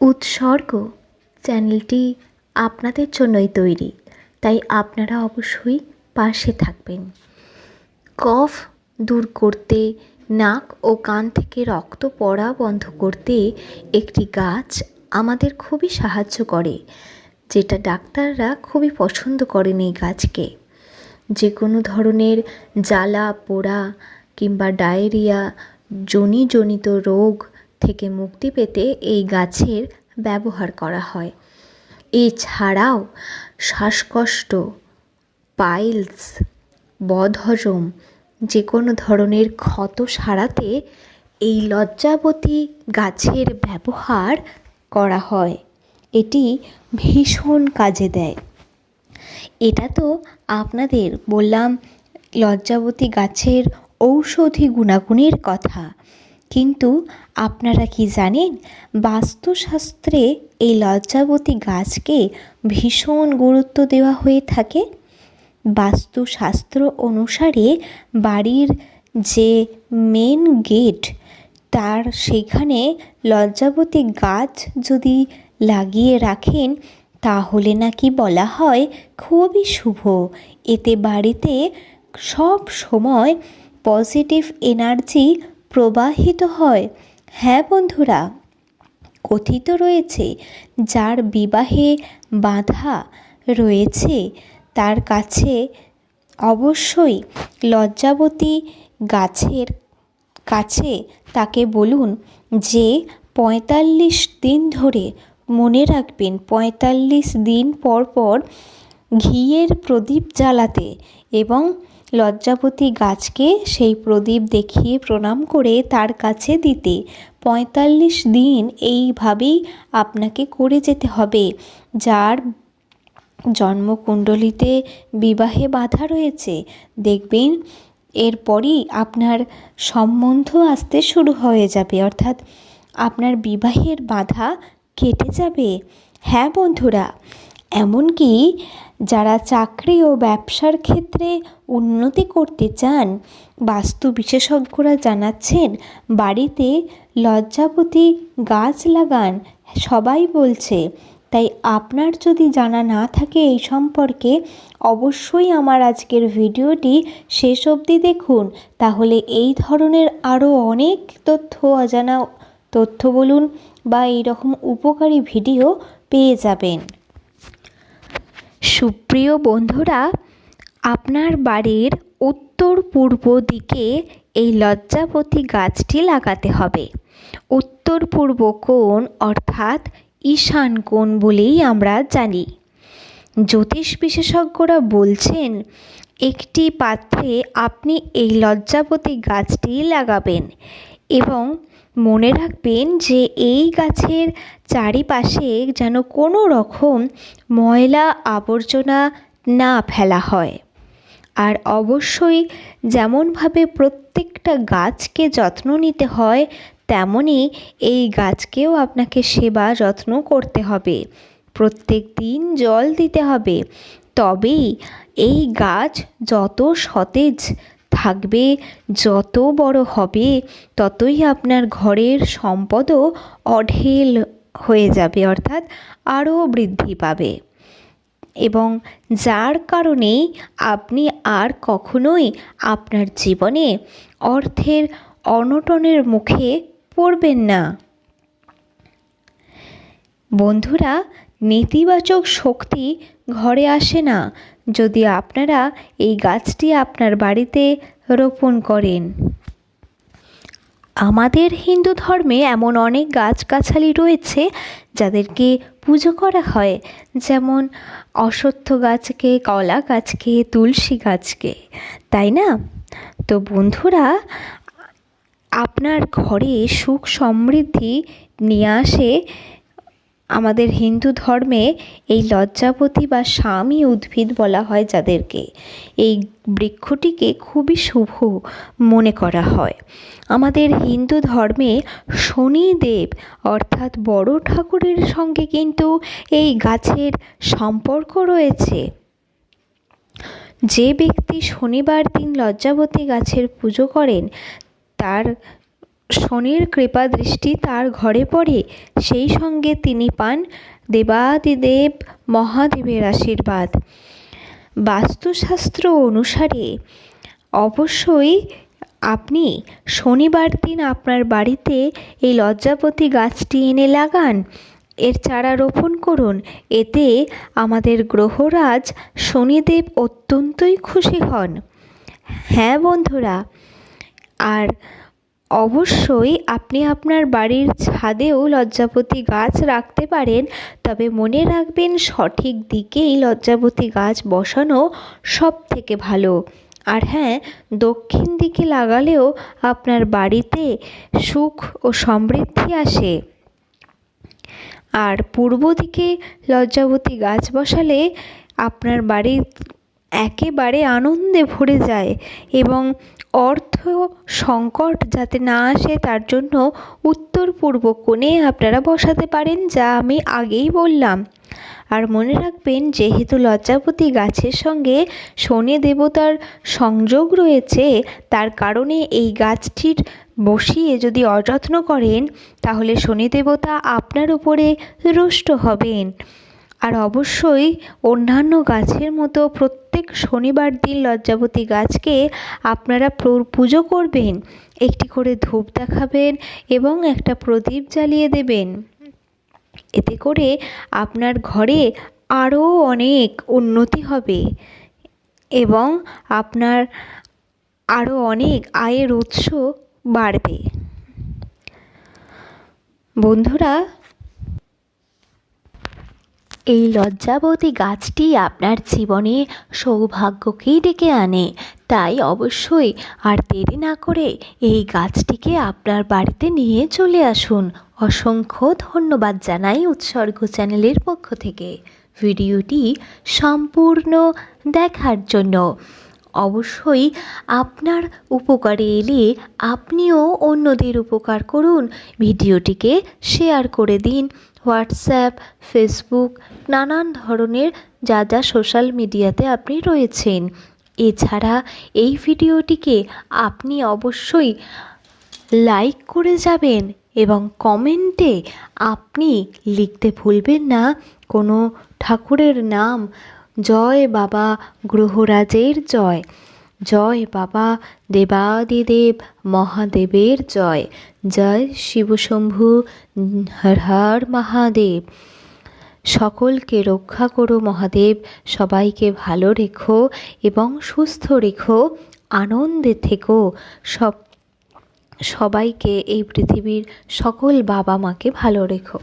উৎসর্গ চ্যানেলটি আপনাদের জন্যই তৈরি, তাই আপনারা অবশ্যই পাশে থাকবেন। কফ দূর করতে, নাক ও কান থেকে রক্ত পড়া বন্ধ করতে একটি গাছ আমাদের খুবই সাহায্য করে, যেটা ডাক্তাররা খুবই পছন্দ করেন এই গাছকে। যে কোনো ধরনের জ্বালা, পোড়া কিংবা ডায়রিয়া, জনিজনিত রোগ থেকে মুক্তি পেতে এই গাছের ব্যবহার করা হয়। এছাড়াও শ্বাসকষ্ট, পাইলস, বদহজম যে কোনো ধরনের ক্ষত সারাতে এই লজ্জাবতী গাছের ব্যবহার করা হয়। এটি ভীষণ কাজে দেয়। এটা তো আপনাদের বললাম, লজ্জাবতী গাছের ঔষধি গুণাগুণের কথা। কিন্তু আপনারা কি জানেন, বাস্তুশাস্ত্রে এই লজ্জাবতী গাছকে ভীষণ গুরুত্ব দেওয়া হয়ে থাকে? বাস্তুশাস্ত্র অনুসারে বাড়ির যে মেন গেট তার সেখানে লজ্জাবতী গাছ যদি লাগিয়ে রাখেন, তাহলে নাকি বলা হয় খুবই শুভ। এতে বাড়িতে সব সময় পজিটিভ এনার্জি প্রবাহিত হয়। হ্যাঁ বন্ধুরা, কথিত রয়েছে, যার বিবাহে বাধা রয়েছে, তার কাছে অবশ্যই লজ্জাবতী গাছের কাছে তাকে বলুন যে পঁয়তাল্লিশ দিন ধরে মনে রাখবেন, পঁয়তাল্লিশ দিন পর পর ঘিয়ের প্রদীপ জ্বালাতে এবং লজ্জাবতী গাছকে সেই প্রদীপ দেখিয়ে প্রণাম করে তার কাছে দিতে। পঁয়তাল্লিশ দিন এইভাবেই আপনাকে করে যেতে হবে। যার জন্মকুণ্ডলিতে বিবাহে বাধা রয়েছে, দেখবেন এরপরই আপনার সম্বন্ধ আসতে শুরু হয়ে যাবে। অর্থাৎ আপনার বিবাহের বাধা কেটে যাবে। হ্যাঁ বন্ধুরা, এমনকি যারা চাকরি ও ব্যবসার ক্ষেত্রে উন্নতি করতে চান, বাস্তু বিশেষজ্ঞরা জানাচ্ছেন, বাড়িতে লজ্জাপতি গাছ লাগান সবাই বলছে। তাই আপনার যদি জানা না থাকে এই সম্পর্কে, অবশ্যই আমার আজকের ভিডিওটি শেষ অবধি দেখুন। তাহলে এই ধরনের আরও অনেক তথ্য, অজানা তথ্য বলুন বা এইরকম উপকারী ভিডিও পেয়ে যাবেন। সুপ্রিয় বন্ধুরা, আপনার বাড়ির উত্তর পূর্ব দিকে এই লজ্জাপতি গাছটি লাগাতে হবে। উত্তর পূর্ব কোণ অর্থাৎ ঈশান কোণ বলেই আমরা জানি। জ্যোতিষ বিশেষজ্ঞরা বলছেন, একটি পাত্রে আপনি এই লজ্জাপতি গাছটি লাগাবেন এবং মনে রাখবেন যে এই গাছের চারিপাশে যেন কোনো রকম ময়লা আবর্জনা না ফেলা হয়। আর অবশ্যই যেমনভাবে প্রত্যেকটা গাছকে যত্ন নিতে হয় তেমনই এই গাছকেও আপনাকে সেবা যত্ন করতে হবে। প্রত্যেক দিন জল দিতে হবে। তবেই এই গাছ যত সতেজ থাকবে যত বড় হবে, ততই আপনার ঘরের সম্পদও অঢেল হয়ে যাবে, অর্থাৎ আরও বৃদ্ধি পাবে। এবং যার কারণেই আপনি আর কখনোই আপনার জীবনে অর্থের অনটনের মুখে পড়বেন না। বন্ধুরা, নেতিবাচক শক্তি ঘরে আসে না। যদি আপনারা এই গাছটি আপনার বাড়িতে রোপণ করেন। আমাদের হিন্দু ধর্মে এমন অনেক গাছগাছালি রয়েছে যাদেরকে পুজো করা হয়। যেমন অশ্বত্থ গাছকে, কলা গাছকে, তুলসী গাছকে। তাই না? তো বন্ধুরা, আপনার ঘরে সুখ সমৃদ্ধি নিয়ে আসে আমাদের হিন্দু ধর্মে এই লজ্জাপতি বা স্বামী উদ্ভিদ বলা হয় যাদেরকে। এই বৃক্ষটিকে খুবই শুভ মনে করা হয়। আমাদের হিন্দু ধর্মে শনিদেব অর্থাৎ বড় ঠাকুরের সঙ্গে কিন্তু এই গাছের সম্পর্ক রয়েছে। যে ব্যক্তি শনিবার দিন লজ্জাবতী গাছের পুজো করেন, তার শনির কৃপা দৃষ্টি তার ঘরে পড়ে, সেই সঙ্গে তিনি পান দেবাদিদেব মহাদেবের আশীর্বাদ। বাস্তুশাস্ত্র অনুসারে, অবশ্যই আপনি শনিবার দিন আপনার বাড়িতে এই লজ্জাপতি গাছটি এনে লাগান। এর চারা রোপণ করুন। এতে আমাদের গ্রহরাজ শনিদেব অত্যন্তই খুশি হন। হ্যাঁ বন্ধুরা, আর অবশ্যই আপনি আপনার বাড়ির ছাদেও লজ্জাপতি গাছ রাখতে পারেন, তবে মনে রাখবেন সঠিক দিকেই লজ্জাপতি গাছ বসানো সব থেকে ভালো। আর হ্যাঁ দক্ষিণ দিকে লাগালেও আপনার বাড়িতে সুখ ও সমৃদ্ধি আসে। আর পূর্ব দিকে লজ্জাবতী গাছ বসালে আপনার বাড়ি একেবারে আনন্দে ভরে যায় এবং অর্থ সংকট যাতে না আসে, তার জন্য উত্তর পূর্ব কোণে আপনারা বসাতে পারেন, যা আমি আগেই বললাম। আর মনে রাখবেন, যেহেতু লজ্জাপতি গাছের সঙ্গে শনি দেবতার সংযোগ রয়েছে, তার কারণে এই গাছটির বসিয়ে যদি অযত্ন করেন, তাহলে শনি দেবতা আপনার উপরে রুষ্ট হবেন। আর অবশ্যই অন্যান্য গাছের মতো প্রত্যেক শনিবার দিন লজ্জাবতী গাছকে আপনারা পুজো করবেন, একটি করে ধূপ দেখাবেন এবং একটা প্রদীপ জ্বালিয়ে দেবেন। এতে করে আপনার ঘরে আরও অনেক উন্নতি হবে এবং আপনার আরও অনেক আয়ের উৎস বাড়বে। বন্ধুরা এই লজ্জাবতী গাছটি আপনার জীবনে সৌভাগ্যকেই ডেকে আনে। তাই অবশ্যই আর দেরি না করে এই গাছটিকে আপনার বাড়িতে নিয়ে চলে আসুন। অসংখ্য ধন্যবাদ জানাই উৎসর্গ চ্যানেলের পক্ষ থেকে। ভিডিওটি সম্পূর্ণ দেখার জন্য। অবশ্যই আপনার উপকারে এলে আপনিও অন্যদের উপকার করুন। ভিডিওটিকে শেয়ার করে দিন। হোয়াটসঅ্যাপ, ফেসবুক, নানান ধরনের যা যা সোশ্যাল মিডিয়াতে আপনি রয়েছেন। এছাড়া এই ভিডিওটিকে আপনি অবশ্যই লাইক করে যাবেন এবং কমেন্টে আপনি লিখতে ভুলবেন না। কোনো ঠাকুরের নাম, জয় বাবা, গ্রহরাজের জয়। জয় বাবা দেবাদিদেব মহাদেবের জয়। জয় শিবশম্ভু হর হর মহাদেব। সকলকে রক্ষা করো মহাদেব, সবাইকে ভালো রেখো এবং সুস্থ রেখো, আনন্দে থেকো। সব, সবাইকে এই পৃথিবীর সকল বাবা মাকে ভালো রেখো।